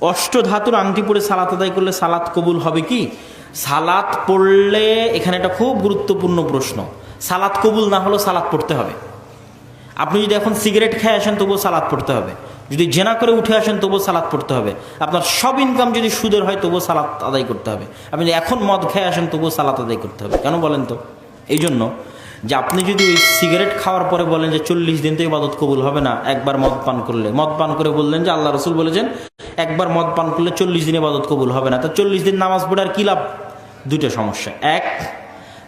অষ্টধাতুর আংটি পরে সালাত আদায় করলে সালাত কবুল হবে কি? সালাত পড়লে এখানে একটা খুব গুরুত্বপূর্ণ প্রশ্ন। সালাত কবুল না হলেও সালাত পড়তে হবে। আপনি যদি এখন সিগারেট খেয়ে আসেন তবুও সালাদ পড়তে হবে। যদি জেনা করে উঠে আসেন তবুও সালাদ পড়তে হবে। আপনার সব ইনকাম যদি সুদের হয় তবুও সালাদ আদায় করতে হবে। আপনি এখন মদ খেয়ে আসেন তবুও সালাদ আদায় করতে হবে। কেন বলেন তো? এই জন্য যে আপনি যদি ওই সিগারেট খাওয়ার পরে বলেন যে চল্লিশ দিন তো ইবাদত কবুল হবে না, একবার মদ পান করলে। মদ পান করে বললেন যে আল্লাহ রসুল বলেছেন, একবার মদ পান করলে চল্লিশ দিন ইবাদত কবুল হবে না। তো চল্লিশ দিন নামাজ পড়ে আর কী লাভ? দুটো সমস্যা। এক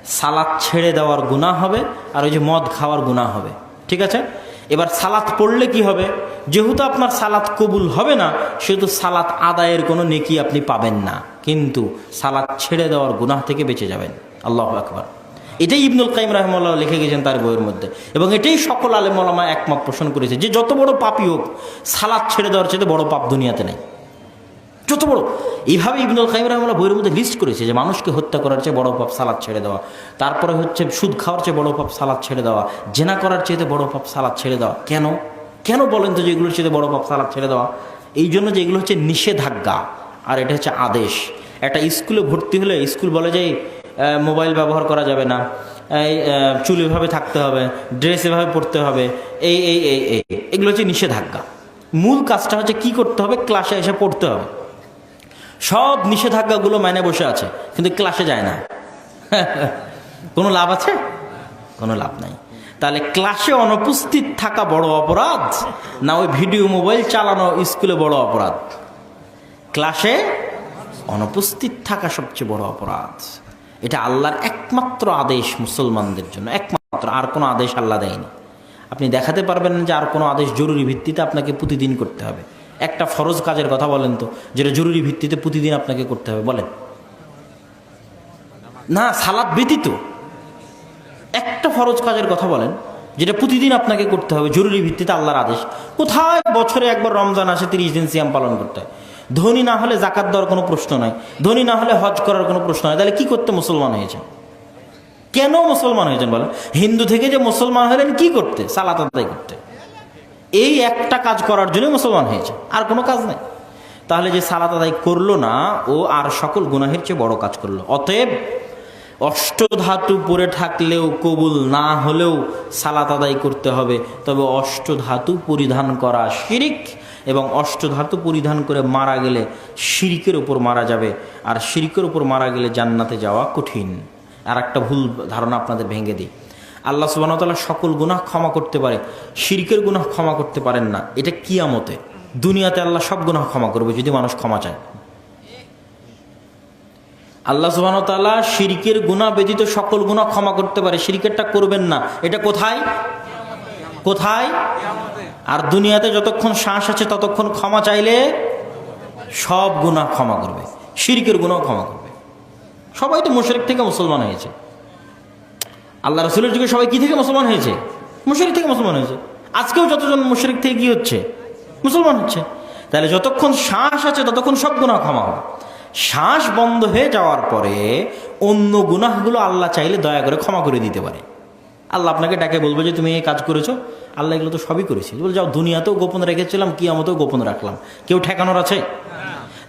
সালাদ ছেড়ে দেওয়ার গুণা হবে, আর ওই যে মদ খাওয়ার গুণা হবে। ঠিক আছে? এবার সালাত পড়লে কি হবে? যেহেতু আপনার সালাত কবুল হবে না, সেহেতু সালাত আদায়ের কোনো নেকি আপনি পাবেন না। কিন্তু সালাত ছেড়ে দেওয়ার গুনাহ থেকে বেঁচে যাবেন। আল্লাহ আকবার। এটাই ইবনুল কাইম রহমাল্লাহ লিখে গেছেন তার বইয়ের মধ্যে। এবং এটাই সকল আলে আলেমা একমত পোষণ করেছে যে যত বড় পাপই হোক, সালাদ ছেড়ে দেওয়ার চেয়ে বড় পাপ দুনিয়াতে নেই। যত বড়। এইভাবে ইবনুল কাইম রহমাল্লাহ বইয়ের মধ্যে লিস্ট করেছে যে মানুষকে হত্যা করার চেয়ে বড় পাপ সালাদ ছেড়ে দেওয়া। তারপরে হচ্ছে সুদ খাওয়ার চেয়ে বড় পাপ সালাদ ছেড়ে দেওয়া। জেনা করার চেয়ে বড় পাপ সালাদ ছেড়ে দেওয়া। কেন? কেন বলেন তো যে এগুলোর চেয়ে বড় পাপ সালাদ ছেড়ে দেওয়া? এই জন্য যে এগুলো হচ্ছে নিষেধাজ্ঞা। আর এটা হচ্ছে আদেশ। একটা স্কুলে ভর্তি হলে স্কুল বলে যে মোবাইল ব্যবহার করা যাবে না। এই চুল এভাবে থাকতে হবে, ড্রেস এভাবে পরতে হবে, এই এই এই এই। এগুলো হচ্ছে নিষেধাজ্ঞা। মূল কাজটা হচ্ছে কি করতে হবে? ক্লাসে এসে পড়তে হবে। সব নিষেধাজ্ঞাগুলো মানে বসে আছে, কিন্তু ক্লাসে যায় না। কোনো লাভ আছে? কোনো লাভ নাই। তাহলে ক্লাসে অনুপস্থিত থাকা বড় অপরাধ, না ওই ভিডিও মোবাইল চালানো স্কুলে বড় অপরাধ? ক্লাসে অনুপস্থিত থাকা সবচেয়ে বড় অপরাধ। এটা আল্লাহর একমাত্র আদেশ মুসলমানদের জন্য, একমাত্র, আর কোনো আদেশ আল্লাহ দেয়নি। আপনি দেখাতে পারবেন যে আর কোনো আদেশ জরুরি ভিত্তিতে আপনাকে প্রতিদিন করতে হবে। একটা ফরজ কাজের কথা বলেন তো, যেটা জরুরি ভিত্তিতে প্রতিদিন আপনাকে করতে হবে, বলেন। না, সালাদ ব্যতীত। একটা ফরজ কাজের কথা বলেন, যেটা প্রতিদিন আপনাকে করতে হবে, জরুরি ভিত্তিতে আল্লাহর আদেশ। কোথায় বছরে একবার রমজান আসে, তিরিশ দিন সিয়াম পালন করতে হয়? ধনী না হলে জাকাত দেওয়ার কোনো প্রশ্ন নাই। ধনী না হলে হজ করার কোনো প্রশ্ন নাই। তাহলে কি করতে মুসলমান হয়েছেন? কেন মুসলমান হয়েছেন বলেন? হিন্দু থেকে যে মুসলমান হলেন, কি করতে? সালাত আদায় করতে। এই একটা কাজ করার জন্য মুসলমান হয়েছে। আর কোনো কাজ নাই। তাহলে যে সালাত আদায় করল না, ও আর সকল গুনাহের চেয়ে বড় কাজ করল। অতএব অষ্টধাতু পরে থাকলেও, কবুল না হলেও সালাত আদায় করতে হবে। তবে অষ্টধাতু পরিধান করা শিরিক এবং অষ্টধাতু পরিধান করে মারা গেলে শিরিকের উপর মারা যাবে, আর শিরিকের উপর মারা গেলে জান্নাতে যাওয়া কঠিন। আর একটা ভুল ধারণা আপনাদের ভেঙে দিই। আল্লাহ সুবাহতাল্লাহ সকল গুনাহ ক্ষমা করতে পারে, শিরিকের গুনাহ ক্ষমা করতে পারেন না। এটা কিয়ামতে। দুনিয়াতে আল্লাহ সব গুনাহ ক্ষমা করবে যদি মানুষ ক্ষমা চায়। আল্লাহ সুবাহতাল্লাহ শিরিকের গুণা ব্যতীত সকল গুণা ক্ষমা করতে পারে। শিরিকেরটা করবেন না। এটা কোথায়? কোথায়? আর দুনিয়াতে যতক্ষণ শ্বাস আছে, ততক্ষণ ক্ষমা চাইলে সব গুণা ক্ষমা করবে। শিরিকের গুণাও ক্ষমা করবে। সবাই তো মুশরিক থেকে মুসলমান হয়েছে। আল্লাহ রসুলের যুগে সবাই কি থেকে মুসলমান হয়েছে? মুশরিক থেকে মুসলমান হয়েছে। আজকেও যতজন মুশরিক থেকে কি হচ্ছে? মুসলমান হচ্ছে। তাহলে যতক্ষণ শ্বাস আছে, ততক্ষণ সব গুণা ক্ষমা হবে। শ্বাস বন্ধ হয়ে যাওয়ার পরে অন্য গুনাহগুলো আল্লাহ চাইলে দয়া করে ক্ষমা করে দিতে পারে। আল্লাহ আপনাকে ডাকে, বলবে যে তুমি এই কাজ করেছ। আল্লাহ এগুলো তো সবই করেছি। বলে, যাও, দুনিয়াতেও গোপন রেখেছিলাম কি আমাতেও গোপন রাখলাম। কেউ ঠেকানোর আছে?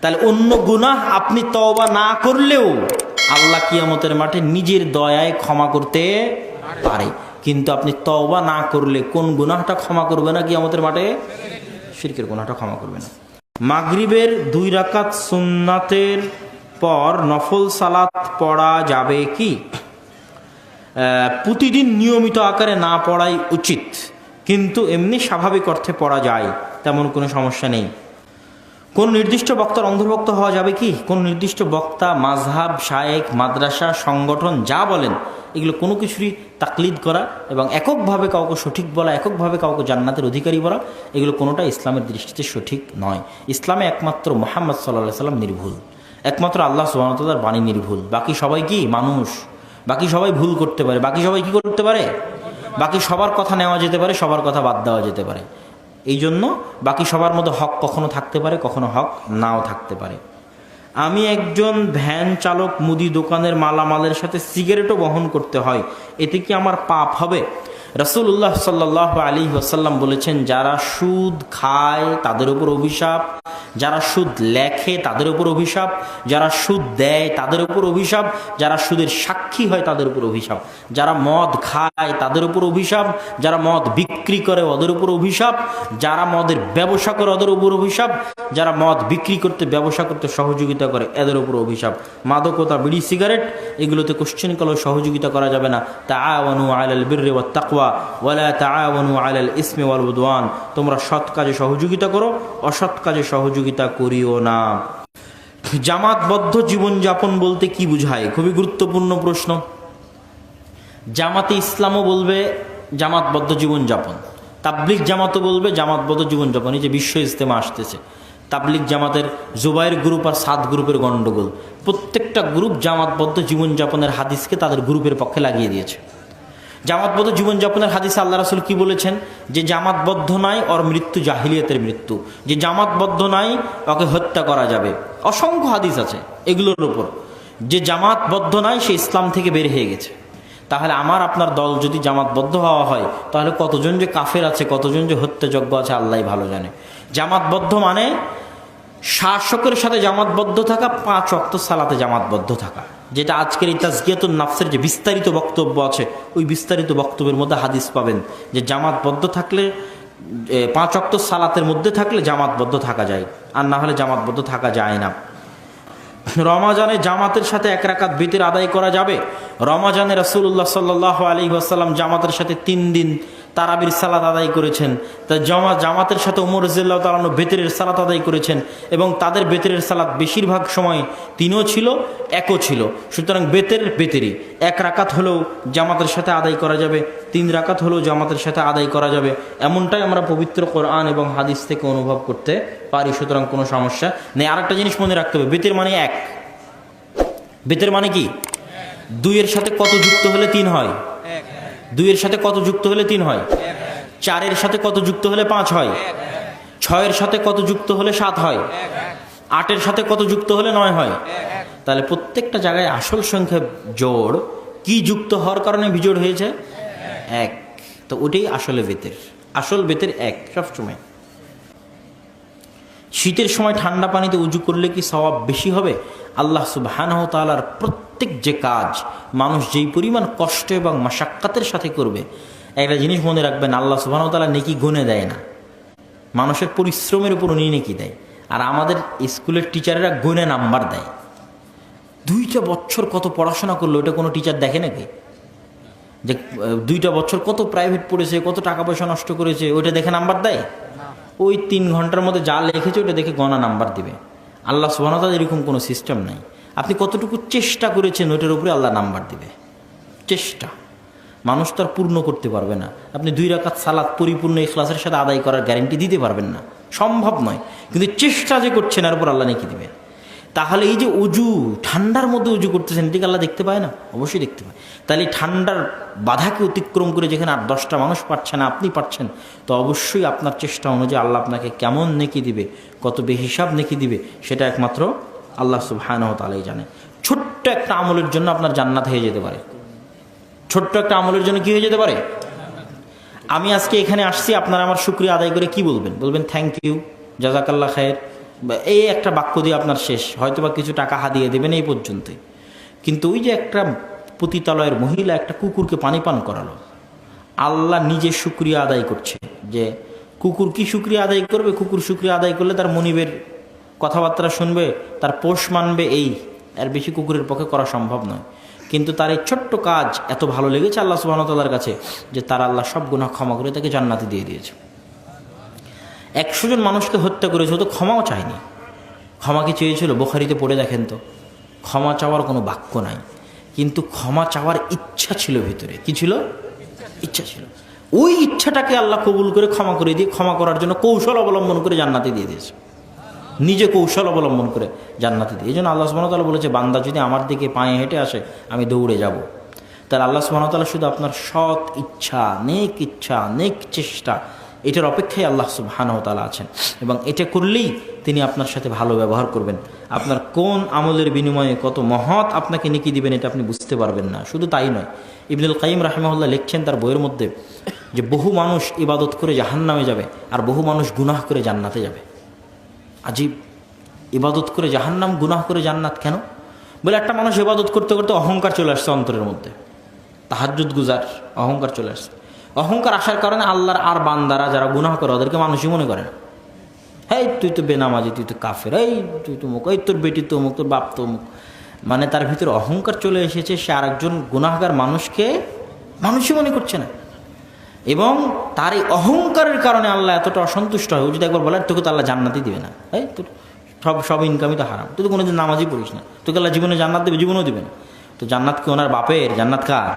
তাহলে অন্য গুনাহ আপনি তওবা না করলেও আল্লাহ কিয়ামতের মাঠে নিজের দয়ায় ক্ষমা করতে পারে। কিন্তু আপনি তওবা না করলে কোন গুনাহটা ক্ষমা করবে না কিয়ামতের মাঠে? শিরকের গুনাহটা ক্ষমা করবে না। মাগরিবের দুই রাকাত সুন্নাতের পর নফল সালাত পড়া যাবে কি? প্রতিদিন নিয়মিত আকারে না পড়াই উচিত। কিন্তু এমনি স্বাভাবিক অর্থে পড়া যায়, তেমন কোনো সমস্যা নেই। কোন নির্দিষ্ট বক্তার অন্তর্ভুক্ত হওয়া যাবে কি? কোন নির্দিষ্ট বক্তা মাঝহাব শায়েক মাদ্রাসা, সংগঠন যা বলেন, এগুলো কোনো কিছুরই তাকলিদ করা এবং এককভাবে কাউকে সঠিক বলা, এককভাবে কাউকে জান্নাতের অধিকারী বলা, এগুলো কোনোটা ইসলামের দৃষ্টিতে সঠিক নয়। ইসলামে একমাত্র মোহাম্মদ সাল্লাহ সাল্লাম নির্ভুল। একমাত্র আল্লাহ সুবাহতার বাণী নির্ভুল। বাকি সবাই কি? মানুষ। বাকি সবাই ভুল করতে পারে। বাকি সবাই কি করতে পারে? বাকি সবার কথা নেওয়া যেতে পারে, সবার কথা বাদ দেওয়া যেতে পারে। এই জন্য বাকি সবার মধ্যে হক কখনো থাকতে পারে, কখনো হক নাও থাকতে পারে। আমি একজন ভ্যান চালক মুদি দোকানের মালামালের সাথে সিগারেটও বহন করতে হয়। এতে কি আমার পাপ হবে? রসুল্লাহ সাল্লাহ আলী ওসাল্লাম বলেছেন, যারা সুদ খায় তাদের উপর অভিশাপ, যারা সুদ লেখে তাদের উপর অভিশাপ, যারা সুদ দেয় তাদের উপর অভিশাপ, যারা সুদের সাক্ষী হয় তাদের উপর অভিশাপ, যারা মদ খায় তাদের উপর অভিশাপ, যারা মদ বিক্রি করে ওদের উপর অভিশাপ, যারা মদের ব্যবসা করে ওদের উপর অভিশাপ, যারা মদ বিক্রি করতে ব্যবসা করতে সহযোগিতা করে এদের উপর অভিশাপ। মাদকতা, বিড়ি, সিগারেট, এগুলোতে কোশ্চেন কালো সহযোগিতা করা যাবে না। তা আওয়ানু আলাল বীর্রে ওয়া তাকওয়া ওয়ালা তা আলাল ইসমে ওয়াল উদওয়ান তোমরা সৎ কাজে সহযোগিতা করো, অসৎ কাজে সহযোগিতা করিও না জামাতবদ্ধ জীবনযাপন বলতে কি বুঝায়? খুবই গুরুত্বপূর্ণ প্রশ্ন। জামাতে ইসলামও বলবে জামাতবদ্ধ জীবনযাপন। তাবলিক জামাতও বলবে জামাতবদ্ধ জীবনযাপন। এই যে বিশ্ব ইজতেমা আসতেছে। তাবলিক জামাতের জুবাইর গ্রুপ আর সাত গ্রুপের গণ্ডগোল প্রত্যেকটা গ্রুপ জামাতবদ্ধ জীবনযাপনের হাদিসকে তাদের গ্রুপের পক্ষে লাগিয়ে দিয়েছে। জামাতবদ্ধ জীবনযাপনের হাদিসে আল্লাহ রাসুল কি বলেছেন? যে জামাতবদ্ধ নাই, ওর মৃত্যু জাহিলিয়াতের মৃত্যু। যে জামাতবদ্ধ নাই, ওকে হত্যা করা যাবে। অসংখ্য হাদিস আছে এগুলোর উপর। যে জামাতবদ্ধ নাই, সে ইসলাম থেকে বের হয়ে গেছে। তাহলে আমার, আপনার দল যদি জামাতবদ্ধ হওয়া হয়, তাহলে কতজন যে কাফের আছে, কতজন যে হত্যাযজ্ঞ আছে, আল্লাহ ভালো জানে। জামাতবদ্ধ মানে শাসকের সাথে জামাতবদ্ধ থাকা, পাঁচ অক্ত সালাতে জামাতবদ্ধ থাকা। যেটা আজকের এই তাজকিয়াতুল নাফসের যে বিস্তারিত বক্তব্য আছে, ওই বিস্তারিত বক্তব্যের মধ্যে হাদিস পাবেন যে জামাতবদ্ধ থাকলে পাঁচ অক্ত সালাতের মধ্যে থাকলে জামাতবদ্ধ থাকা যায়, আর না হলে জামাতবদ্ধ থাকা যায় না। রমাজানে জামাতের সাথে এক রাকাত বেতের আদায় করা যাবে। রমাজানে রাসুল্লাহ সাল্লাহ আলী আসাল্লাম জামাতের সাথে তিন দিন তারাবির সালাত আদায় করেছেন। তা জমা জামাতের সাথে উমর রাজিল্লাহ তালানো বেতেরের সালাত আদায় করেছেন এবং তাদের বেতেরের সালাত বেশিরভাগ সময় তিনও ছিল, একও ছিল। সুতরাং বেতের বেতেরই এক রাকাত হলেও জামাতের সাথে আদায় করা যাবে, তিন রাকাত হলেও জামাতের সাথে আদায় করা যাবে। এমনটাই আমরা পবিত্র কোরআন এবং হাদিস থেকে অনুভব করতে পারি, সুতরাং কোনো সমস্যা নেই। আরেকটা জিনিস মনে রাখতে হবে, বেতের মানে এক। বেতের মানে কি? দুইয়ের সাথে কত যুক্ত হলে তিন হয়? দুইয়ের সাথে কত যুক্ত হলে তিন হয়? চারের সাথে কত যুক্ত হলে পাঁচ হয়? ছয়ের সাথে কত যুক্ত হলে সাত হয়? আটের সাথে কত যুক্ত হলে নয় হয়? তাহলে প্রত্যেকটা জায়গায় আসল সংখ্যা জোড় কি যুক্ত হওয়ার কারণে বিজোড় হয়েছে? এক। তো ওটাই আসলে বেতের। আসল বেতের এক, সবসময়। শীতের সময় ঠান্ডা পানিতে উজু করলে কি সওয়াব বেশি হবে? আল্লাহ সুবাহানহ তালার প্রত্যেক যে কাজ মানুষ যেই পরিমাণ কষ্ট এবং মাসাক্কাতের সাথে করবে একটা জিনিস মনে রাখবেন আল্লাহ সুবাহ তালা নেকি গুনে দেয় না। মানুষের পরিশ্রমের উপর উনি নেকি দেয়। আর আমাদের স্কুলের টিচারেরা গুনে নাম্বার দেয়। দুইটা বছর কত পড়াশোনা করল ওটা কোনো টিচার দেখে নাকি? যে দুইটা বছর কত প্রাইভেট পড়েছে কত টাকা পয়সা নষ্ট করেছে ওইটা দেখে নাম্বার দেয়? ওই তিন ঘণ্টার মধ্যে যা লিখেছে ওটা দেখে গণা নাম্বার দিবে। আল্লাহ সুবাহতাল এরকম কোনো সিস্টেম নাই। আপনি কতটুকু চেষ্টা করেছেন ওইটার উপরে আল্লাহ নাম্বার দিবে। চেষ্টা। মানুষ তার পূর্ণ করতে পারবে না। আপনি দুই রাকাত সালাদ পরিপূর্ণ ইখলাসের সাথে আদায় করার গ্যারেন্টি দিতে পারবেন না। সম্ভব নয়। কিন্তু চেষ্টা যে করছেন, এর উপর আল্লাহ নাকি দিবে তাহলে এই যে উজু, ঠান্ডার মধ্যে উজু করতেছেন এটিকে আল্লাহ দেখতে পায় না? অবশ্যই দেখতে পায়। তাহলে ঠান্ডার বাধাকে অতিক্রম করে যেখানে আর দশটা মানুষ পাচ্ছে না, আপনি পাচ্ছেন তো অবশ্যই আপনার চেষ্টা অনুযায়ী আল্লাহ আপনাকে কেমন নেকি দিবে, কত বেহিসাব নেকি দিবে, সেটা একমাত্র আল্লাহ সু সুবহানাহু তালাই জানে। ছোট্ট একটা আমলের জন্য আপনার জান্নাত হয়ে যেতে পারে। ছোট্ট একটা আমলের জন্য কি হয়ে যেতে পারে? আমি আজকে এখানে আসছি, আপনারা আমার শুক্রিয়া আদায় করে কি বলবেন? বলবেন থ্যাংক ইউ জাজাকাল্লা খায়ের। এই একটা বাক্য দিয়ে আপনার শেষ। হয়তো বা কিছু টাকা হাদিয়ে দেবেন এই পর্যন্ত কিন্তু ওই যে একটা পতিতালয়ের মহিলা একটা কুকুরকে পানি পান করালো। আল্লাহ নিজে শুক্রিয়া আদায় করছে যে, কুকুর কি শুক্রিয়া আদায় করবে? কুকুর শুক্রিয়া আদায় করলে তার মনিবের কথাবার্তা শুনবে, তার পোষ মানবে এই। আর বেশি কুকুরের পক্ষে করা সম্ভব নয়। কিন্তু তার এই ছোট্ট কাজ এত ভালো লেগেছে আল্লাহ সুবাহতাল্লার কাছে যে, তার আল্লাহ সব গুণা ক্ষমা করে তাকে জান্নাতি দিয়ে দিয়েছে। একশো জন মানুষকে হত্যা করেছে তো ক্ষমাও চায়নি। ক্ষমা কি চেয়েছিল? বোখারিতে পড়ে দেখেন তো। ক্ষমা চাওয়ার কোনো বাক্য নাই। কিন্তু ক্ষমা চাওয়ার ইচ্ছা ছিল ভিতরে। কি ছিল? ইচ্ছা ছিল। ওই ইচ্ছাটাকে আল্লাহ কবুল করে ক্ষমা করে দিয়ে, ক্ষমা করার জন্য কৌশল অবলম্বন করে জান্নাতে দিয়ে দিয়েছে। নিজে কৌশল অবলম্বন করে জান্নাতে দিয়ে। এই জন্য আল্লাহ সুবাহতাল্লাহ বলেছে, বান্দা যদি আমার দিকে পায়ে হেঁটে আসে, আমি দৌড়ে যাব। তাহলে আল্লাহ সুবাহতাল্লাহ শুধু আপনার সৎ ইচ্ছা, নেক ইচ্ছা, নেক চেষ্টা এটার অপেক্ষায় আল্লাহ সুবহানাহু ওয়া তাআলা আছেন। এবং এটা করলেই তিনি আপনার সাথে ভালো ব্যবহার করবেন। আপনার কোন আমলের বিনিময়ে কত মহৎ আপনাকে নিকি দিবেন এটা আপনি বুঝতে পারবেন না। শুধু তাই নয়, ইবনুল কাইম রাহিমাহুল্লাহ লিখছেন তার বইয়ের মধ্যে যে বহু মানুষ ইবাদত করে জাহান্নামে যাবে আর বহু মানুষ গুনাহ করে জান্নাতে যাবে। আজীব, ইবাদত করে জাহান্নাম, গুনাহ করে জান্নাত কেন? বলে একটা মানুষ ইবাদত করতে করতে অহংকার চলে আসছে অন্তরের মধ্যে। তাহাজুদ গুজার, অহংকার চলে আসছে। অহংকার আসার কারণে আল্লাহর আর বান্দারা যারা গুনাহ করে, ওদেরকে মানুষই মনে করে না। তুই তো বেনামাজি, তুই তো কাফের, এই তুই তো মুখ, এই তোর বেটি তো মুখ, তোর বাপ তো মুখ। মানে তার ভিতরে অহংকার চলে এসেছে, সে আরেকজন গুনাহগার মানুষকে মানুষই মনে করছে না। এবং তার এই অহংকারের কারণে আল্লাহ এতটা অসন্তুষ্ট হয়, ও যদি একবার বলে, তোকে তো আল্লাহ জান্নাতই দিবে না। এই তোর সব সব ইনকামই তো হারাম। তুই তো কোনোদিন নামাজই পড়িস না। তোকে আল্লাহ জীবনে জান্নাত দেবে, জীবনেও দিবে না। তো জান্নাত কি ওনার বাপের? জান্নাত কার?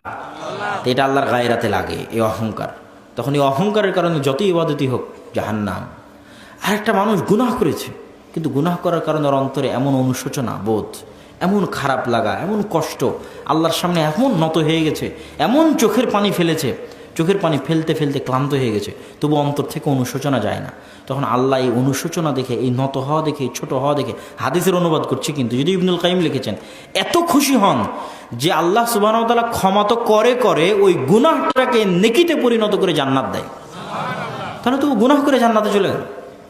তো এটা আল্লাহর গায়েরাতে লাগে, এই অহংকার। তখন এই অহংকারের কারণে যতই ইবাদতই হোক জাহান নাম আর একটা মানুষ গুনাহ করেছে, কিন্তু গুনাহ করার কারণে ওর অন্তরে এমন অনুশোচনা, বোধ, এমন খারাপ লাগা, এমন কষ্ট, আল্লাহর সামনে এমন নত হয়ে গেছে, এমন চোখের পানি ফেলেছে চোখের পানি ফেলতে ফেলতে ক্লান্ত হয়ে গেছে তবু অন্তর থেকে অনুশোচনা যায় না। তখন আল্লাহ এই অনুশোচনা দেখে, এই নত হওয়া দেখে, এই ছোট হওয়া দেখে হাদিসের অনুবাদ করছে কিন্তু যদি ইবনুল কাইম লিখেছেন, এত খুশি হন যে আল্লাহ সুবাহতালা ক্ষমা তো করে করে ওই গুনাহটাকে নেকিতে পরিণত করে জান্নাত দেয়। তাহলে তো ও গুনাহ করে জান্নাতে চলে গেল।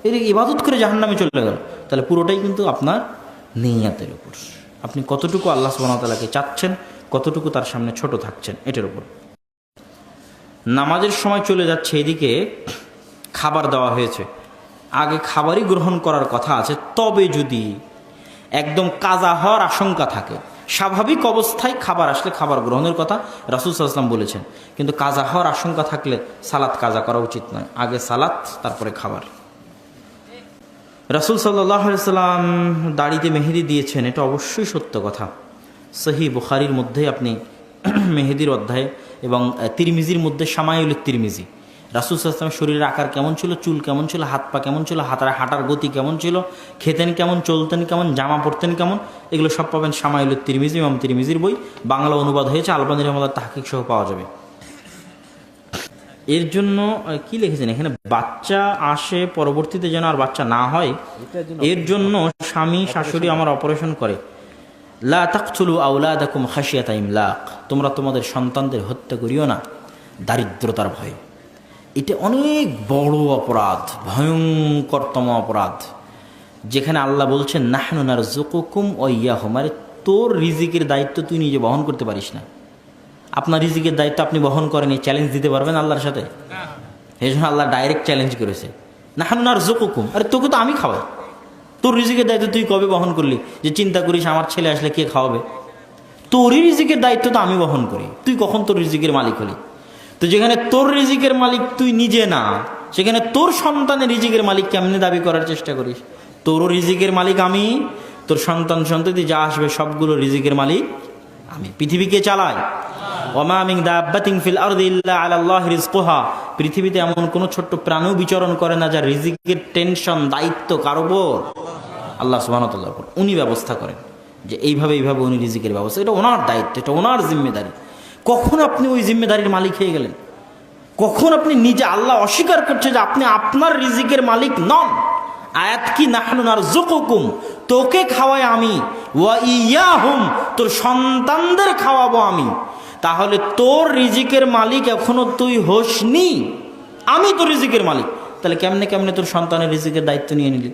এদিকে ইবাদত করে জাহান্নামে চলে গেল। তাহলে পুরোটাই কিন্তু আপনার নিয়াতের উপর। আপনি কতটুকু আল্লাহ সুবাহতালাকে চাচ্ছেন, কতটুকু তার সামনে ছোট থাকছেন, এটার উপর। নামাজের সময় চলে যাচ্ছে এদিকে, খাবার দেওয়া হয়েছে। আগে খাবারই গ্রহণ করার কথা আছে, তবে যদি একদম কাজা হওয়ার আশঙ্কা থাকে, স্বাভাবিক অবস্থায় খাবার আসলে খাবার গ্রহণের কথা রাসুল সাল্লাম বলেছেন। কিন্তু কাজা হওয়ার আশঙ্কা থাকলে সালাত কাজা করা উচিত নয়। আগে সালাত তারপরে খাবার। রাসুল সাল্লাম দাড়িতে মেহেদি দিয়েছেন, এটা অবশ্যই সত্য কথা। সহি বুখারির মধ্যে আপনি মেহেদির অধ্যায়ে এবং তিরমিজির মধ্যে সামায়ুলিক তিরমিজি। রাসুল সাল্লামের শরীরের আকার কেমন ছিল? চুল কেমন ছিল? হাত পা কেমন ছিল? হাতার হাঁটার গতি কেমন ছিল? খেতেন কেমন? চলতেন কেমন? জামা পরতেন কেমন? এগুলো সব পাবেন সামায়ুলিক তিরমিজি এবং তিরমিজির বই। বাংলা অনুবাদ হয়েছে আলবানী রহমদার তাহকিক সহ পাওয়া যাবে। এর জন্য কি লিখেছেন এখানে? বাচ্চা আসে পরবর্তীতে যেন আর বাচ্চা না হয় এর জন্য স্বামী শাশুড়ি আমার অপারেশন করে। লা তাকচুলু আউলাদাকুম খাসিয়াতা ইমলাক। তোমরা তোমাদের সন্তানদের হত্যা করিও না। দারিদ্রতার ভয়ে। এটা অনেক বড় অপরাধ ভয়ঙ্করতম অপরাধ। যেখানে আল্লাহ বলছেন নাহনুনার জুকুকুম ও ইয়াহম। আরে তোর রিজিকের দায়িত্ব তুই নিজে বহন করতে পারিস না। আপনার রিজিকের দায়িত্ব আপনি বহন করেন এই চ্যালেঞ্জ দিতে পারবেন আল্লাহর সাথে। এই জন্য আল্লাহ ডাইরেক্ট চ্যালেঞ্জ করেছে। নাহান্নার জোকুকুম আরে তোকে তো আমি খাওয়াই। তোর রিজিকের দায়িত্ব তুই কবে বহন করলি? যে চিন্তা করিস আমার ছেলে আসলে কে খাওয়াবে? তোরই রিজিকের দায়িত্ব তো আমি বহন করি। তুই কখন তোর রিজিকের মালিক হলি? তো যেখানে তোর রিজিকের মালিক তুই নিজে না, সেখানে তোর সন্তানের রিজিকের মালিক কেমনে দাবি করার চেষ্টা করিস? তোরও রিজিকের মালিক আমি, তোর সন্তান সন্ততি যা আসবে সবগুলো রিজিকের মালিক আমি। পৃথিবীকে চালাই রিজকুহা। পৃথিবীতে এমন কোনো ছোট্ট প্রাণও বিচরণ করে না যার রিজিকের টেনশন, দায়িত্ব কার উপর? আল্লাহ উপর। উনি ব্যবস্থা করেন যে এইভাবে এইভাবে উনি রিজিকের ব্যবস্থা এটা ওনার দায়িত্ব, এটা ওনার জিম্মেদারি। কখন আপনি ওই জিম্মেদারির মালিক হয়ে গেলেন? কখন আপনি নিজে আল্লাহ অস্বীকার করছে যে আপনি আপনার রিজিকের মালিক নন? আয়াত কি নাহনুন আর জুকুকুম তোকে খাওয়াই আমি ওয়া ইয়াহুম তোর সন্তানদের খাওয়াবো আমি তাহলে তোর রিজিকের মালিক এখনও তুই হোসনি? আমি তোর রিজিকের মালিক। তাহলে কেমনে কেমনে তোর সন্তানের রিজিকের দায়িত্ব নিয়ে নিলি?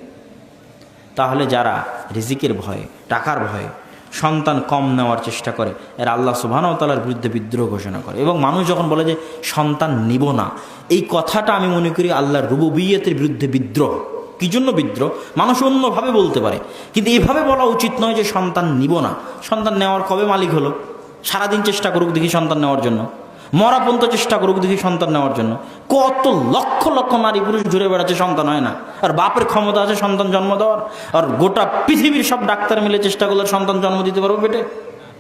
তাহলে যারা রিজিকের ভয়ে, টাকার ভয়ে সন্তান কম নেওয়ার চেষ্টা করে, এর আল্লাহ সুবহানাহু ওয়া তাআলার বিরুদ্ধে বিদ্রোহ ঘোষণা করে। এবং মানুষ যখন বলে যে সন্তান নিব না, এই কথাটা আমি মনে করি আল্লাহর রুবুবিয়তের বিরুদ্ধে বিদ্রোহ। কি জন্য বিদ্রোহ? মানুষ অন্যভাবে বলতে পারে। কিন্তু এভাবে বলা উচিত নয় যে সন্তান নিব না। সন্তান নেওয়ার কবে মালিক হলো? সারাদিন চেষ্টা করুক দেখি সন্তান নেওয়ার জন্য। মরা পর্যন্ত চেষ্টা করুক দেখি সন্তান নেওয়ার জন্য। কত লক্ষ লক্ষ নারী পুরুষ ঘুরে বেড়াচ্ছে, সন্তান হয় না। আর বাপের ক্ষমতা আছে, সন্তান জন্ম দেওয়ার। আর গোটা পৃথিবীর সব ডাক্তার মিলে চেষ্টা করলে সন্তান জন্ম দিতে পারব পেটে।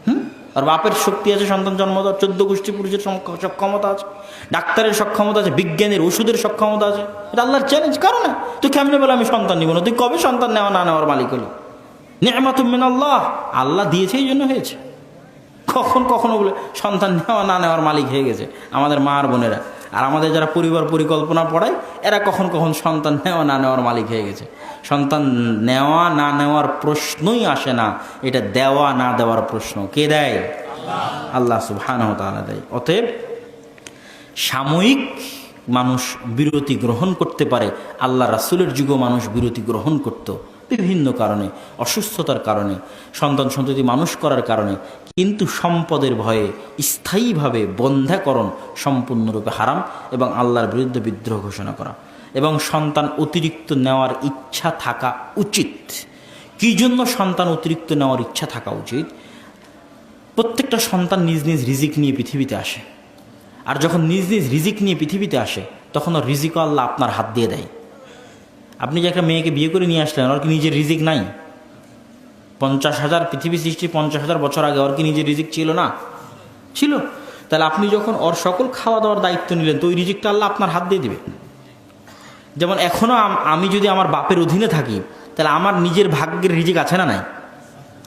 হুম? আর বাপের শক্তি আছে, সন্তান জন্ম দেওয়ার। চোদ্দ গোষ্ঠী পুরুষের সক্ষমতা আছে। ডাক্তারের সক্ষমতা আছে, বিজ্ঞানের ওষুধের সক্ষমতা আছে। এটা আল্লাহর চ্যালেঞ্জ কারণ তুই কেমনে বলে আমি সন্তান নিব না? তুই কবে সন্তান নেওয়া না নেওয়ার মালিক হলি? নেমাতুমিন আল্লাহ আল্লাহ দিয়েছে, এই জন্য হয়েছে। কখন কখনো বলে, সন্তান নেওয়া না নেওয়ার মালিক হয়ে গেছে। আমাদের মা আর বোনেরা। আর আমাদের যারা পরিবার পরিকল্পনা পড়ায়, এরা কখন কখন সন্তান নেওয়া না নেওয়ার মালিক হয়ে গেছে। সন্তান নেওয়া না নেওয়ার প্রশ্নই আসে না। এটা দেওয়া না দেওয়ার প্রশ্ন। কে দেয়? আল্লাহ সুবহানাহু ওয়া দেয়। অতএব সাময়িক মানুষ বিরতি গ্রহণ করতে পারে। আল্লাহ রাসুলের যুগও মানুষ বিরতি গ্রহণ করত। বিভিন্ন কারণে, অসুস্থতার কারণে সন্তান সন্ততি মানুষ করার কারণে। কিন্তু সম্পদের ভয়ে স্থায়ীভাবে বন্ধ্যাকরণ সম্পূর্ণরূপে হারাম এবং আল্লাহর বিরুদ্ধে বিদ্রোহ ঘোষণা করা। এবং সন্তান অতিরিক্ত নেওয়ার ইচ্ছা থাকা উচিত। কী জন্য সন্তান অতিরিক্ত নেওয়ার ইচ্ছা থাকা উচিত? প্রত্যেকটা সন্তান নিজ নিজ রিজিক নিয়ে পৃথিবীতে আসে। আর যখন নিজ নিজ রিজিক নিয়ে পৃথিবীতে আসে, তখন রিজিক আল্লাহ আপনার হাত দিয়ে দেয়। আপনি যে একটা মেয়েকে বিয়ে করে নিয়ে আসলেন, ওর কি নিজের রিজিক নাই? পঞ্চাশ হাজার, পৃথিবী সৃষ্টি পঞ্চাশ হাজার বছর আগে ওর কি নিজের রিজিক ছিল না? ছিল। তাহলে আপনি যখন ওর সকল খাওয়া দাওয়ার দায়িত্ব নিলেন, তো ওই রিজিকটা আল্লাহ আপনার হাত দিয়ে দিবে। যেমন এখনও আমি যদি আমার বাপের অধীনে থাকি, তাহলে আমার নিজের ভাগ্যের রিজিক আছে না নাই?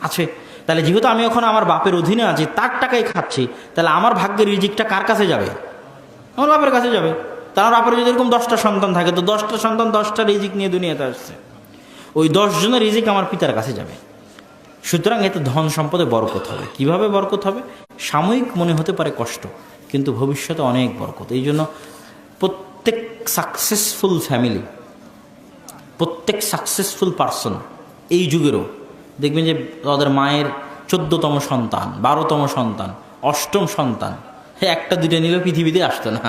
আছে। তাহলে যেহেতু আমি এখন আমার বাপের অধীনে আছি, তার টাকাই খাচ্ছি, তাহলে আমার ভাগ্যের রিজিকটা কার কাছে যাবে? আমার বাপের কাছে যাবে। তার বাপের যদি এরকম দশটা সন্তান থাকে, তো দশটা সন্তান দশটা রিজিক নিয়ে দুনিয়াতে আসছে। ওই দশ জনের রিজিক আমার পিতার কাছে যাবে। সুতরাং এতে ধন সম্পদে বরকত হবে। কীভাবে বরকত হবে? সাময়িক মনে হতে পারে কষ্ট, কিন্তু ভবিষ্যতে অনেক বরকত। এই জন্য প্রত্যেক সাকসেসফুল ফ্যামিলি প্রত্যেক সাকসেসফুল পার্সন এই যুগেরও দেখবেন যে তাদের মায়ের চোদ্দতম সন্তান, বারোতম সন্তান, অষ্টম সন্তান হ্যাঁ একটা দুইটা নিলেও পৃথিবীতে আসতো না।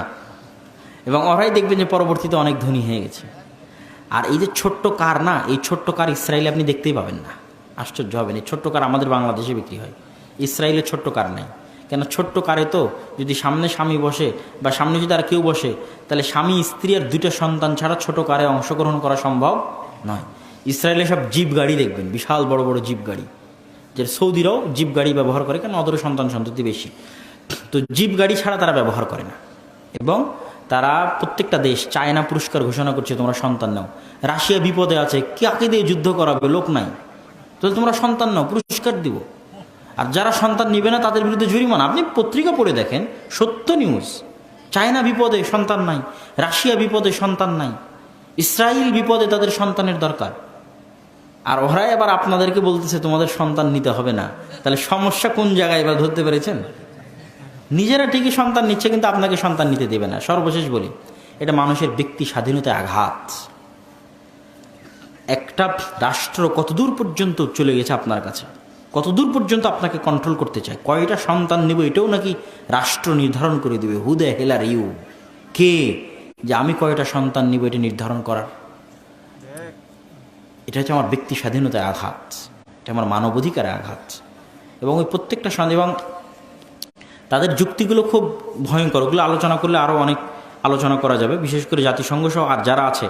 এবং ওরাই দেখবেন যে পরবর্তীতে অনেক ধনী হয়ে গেছে। আর এই যে ছোট্ট কার না, এই ছোট্ট কার ইসরায়েলে আপনি দেখতেই পাবেন না। আশ্চর্য হবেন এই ছোট্ট কার আমাদের বাংলাদেশে বিক্রি হয়। ইসরায়েলে ছোট্ট কার নেই। কেন ছোট্ট কারে তো যদি সামনে স্বামী বসে বা সামনে যদি আর কেউ বসে, তাহলে স্বামী, স্ত্রী আর দুইটা সন্তান ছাড়া ছোট কারে অংশগ্রহণ করা সম্ভব নয়। ইসরায়েলে সব জিপ গাড়ি দেখবেন, বিশাল বড় বড় জিপ গাড়ি। যে সৌদিরাও জিপ গাড়ি ব্যবহার করে, কেন ওদের সন্তান সন্ততি বেশি? তো জিপ গাড়ি ছাড়া তারা ব্যবহার করে না। এবং তারা প্রত্যেকটা দেশ চায়না পুরস্কার ঘোষণা করছে, তোমরা সন্তান নাও। রাশিয়া বিপদে আছে কাকে দিয়ে যুদ্ধ করাবে লোক নাই। তাহলে তোমরা সন্তান নাও, পুরস্কার দিব। আর যারা সন্তান নিবে না, তাদের বিরুদ্ধে জরিমানা। আপনি পত্রিকা পড়ে দেখেন, সত্য নিউজ চায়না বিপদে সন্তান নাই, রাশিয়া বিপদে সন্তান নাই ইসরায়েল বিপদে তাদের সন্তানের দরকার। আর ওরাই আবার আপনাদেরকে বলতেছে, তোমাদের সন্তান নিতে হবে না। তাহলে সমস্যা কোন জায়গায় এবার ধরতে পেরেছেন? নিজেরা ঠিকই সন্তান নিচ্ছে, কিন্তু আপনাকে সন্তান নিতে দেবে না। সর্বশেষ বলি, এটা মানুষের ব্যক্তি স্বাধীনতায় আঘাত। একটা রাষ্ট্র কতদূর পর্যন্ত চলে গেছে আপনার কাছে? কতদূর পর্যন্ত আপনাকে কন্ট্রোল করতে চায়? কয়টা সন্তান নেব এটাও নাকি রাষ্ট্র নির্ধারণ করে দেবে? Who the hell are you কে? যে আমি কয়টা সন্তান নিব এটা নির্ধারণ করার? এটা হচ্ছে আমার ব্যক্তি স্বাধীনতায় আঘাত। এটা আমার মানবাধিকারে আঘাত। এবং ওই প্রত্যেকটা এবং তাদের যুক্তিগুলো খুব ভয়ঙ্কর। ওগুলো আলোচনা করলে আরও অনেক আলোচনা করা যাবে। বিশেষ করে জাতিসংঘ সহ আর যারা আছে,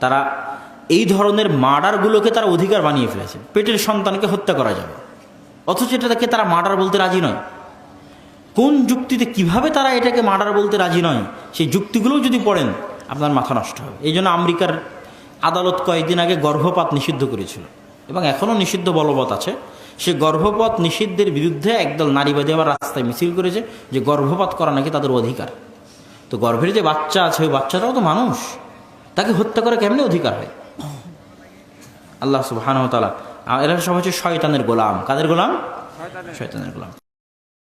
তারা এই ধরনের মার্ডারগুলোকে তারা অধিকার বানিয়ে ফেলেছে। পেটের সন্তানকে হত্যা করা যাবে। অথচ এটাকে তারা মার্ডার বলতে রাজি নয়। কোন যুক্তিতে কীভাবে তারা এটাকে মার্ডার বলতে রাজি নয়, সেই যুক্তিগুলোও যদি পড়েন, আপনার মাথা নষ্ট হবে। এই জন্য আমেরিকার আদালত কয়েকদিন আগে গর্ভপাত নিষিদ্ধ করেছিল। এবং এখনও নিষিদ্ধ বলবৎ আছে। সে গর্ভপাত নিষিদ্ধের বিরুদ্ধে একদল নারীবাদী আবার রাস্তায় মিছিল করেছে যে গর্ভপাত করা নাকি তাদের অধিকার। তো গর্ভের যে বাচ্চা আছে, ওই বাচ্চাটাও তো মানুষ। তাকে হত্যা করা কেমনি অধিকার হয়? আল্লাহ সুবাহানতালা এরা সব হচ্ছে শয়তানের গোলাম। কাদের গোলাম? শয়তানের গোলাম।